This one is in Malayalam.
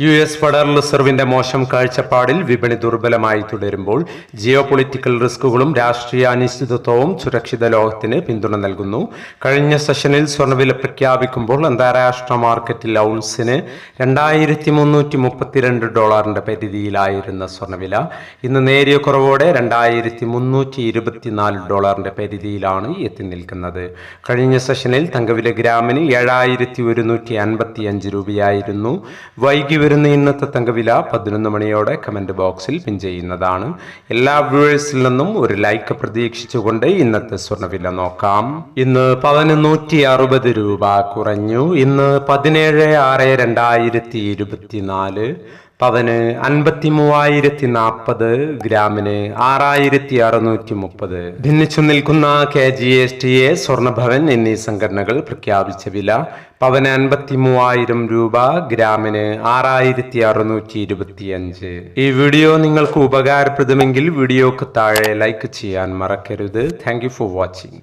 യു എസ് ഫെഡറൽ റിസർവിന്റെ മോശം കാഴ്ചപ്പാടിൽ വിപണി ദുർബലമായി തുടരുമ്പോൾ ജിയോ പൊളിറ്റിക്കൽ റിസ്കുകളും രാഷ്ട്രീയ അനിശ്ചിതത്വവും സുരക്ഷിത ലോകത്തിന് പിന്തുണ നൽകുന്നു. കഴിഞ്ഞ സെഷനിൽ സ്വർണവില പ്രഖ്യാപിക്കുമ്പോൾ അന്താരാഷ്ട്ര മാർക്കറ്റിൽ ഔൺസിന് രണ്ടായിരത്തി മുന്നൂറ്റി മുപ്പത്തിരണ്ട് ഡോളറിന്റെ പരിധിയിലായിരുന്ന സ്വർണവില ഇന്ന് നേരിയ കുറവോടെ രണ്ടായിരത്തി മുന്നൂറ്റി ഇരുപത്തിനാല് ഡോളറിന്റെ പരിധിയിലാണ് എത്തി നിൽക്കുന്നത്. കഴിഞ്ഞ സെഷനിൽ തങ്കവില ഗ്രാമിന് ഏഴായിരത്തി ഒരുന്നൂറ്റി അൻപത്തി അഞ്ച് രൂപയായിരുന്നു. വൈകി വരുന്ന ഇന്നത്തെ തങ്കവില പതിനൊന്ന് മണിയോടെ കമന്റ് ബോക്സിൽ പിൻ ചെയ്യുന്നതാണ്. എല്ലാ വ്യൂവേഴ്സിൽ നിന്നും ഒരു ലൈക്ക് പ്രതീക്ഷിച്ചുകൊണ്ട് ഇന്നത്തെ സ്വർണവില നോക്കാം. ഇന്ന് പതിനൊന്നൂറ്റി അറുപത് രൂപ കുറഞ്ഞു. ഇന്ന് പതിനേഴ് ആറ് രണ്ടായിരത്തി ഇരുപത്തിനാല് പവന് അൻപത്തി മൂവായിരത്തി നാൽപ്പത് ഗ്രാമിന് ആറായിരത്തി അറുന്നൂറ്റി മുപ്പത് ഭിന്നിച്ചു നിൽക്കുന്ന K G S T A Swarnabhavan എന്നീ സംഘടനകൾ പ്രഖ്യാപിച്ച വില പവന് അൻപത്തി മൂവായിരം രൂപ ഗ്രാമിന് ആറായിരത്തി അറുന്നൂറ്റി ഇരുപത്തി അഞ്ച് ഈ വീഡിയോ നിങ്ങൾക്ക് ഉപകാരപ്രദമെങ്കിൽ വീഡിയോക്ക് താഴെ ലൈക്ക് ചെയ്യാൻ മറക്കരുത്. Thank for watching.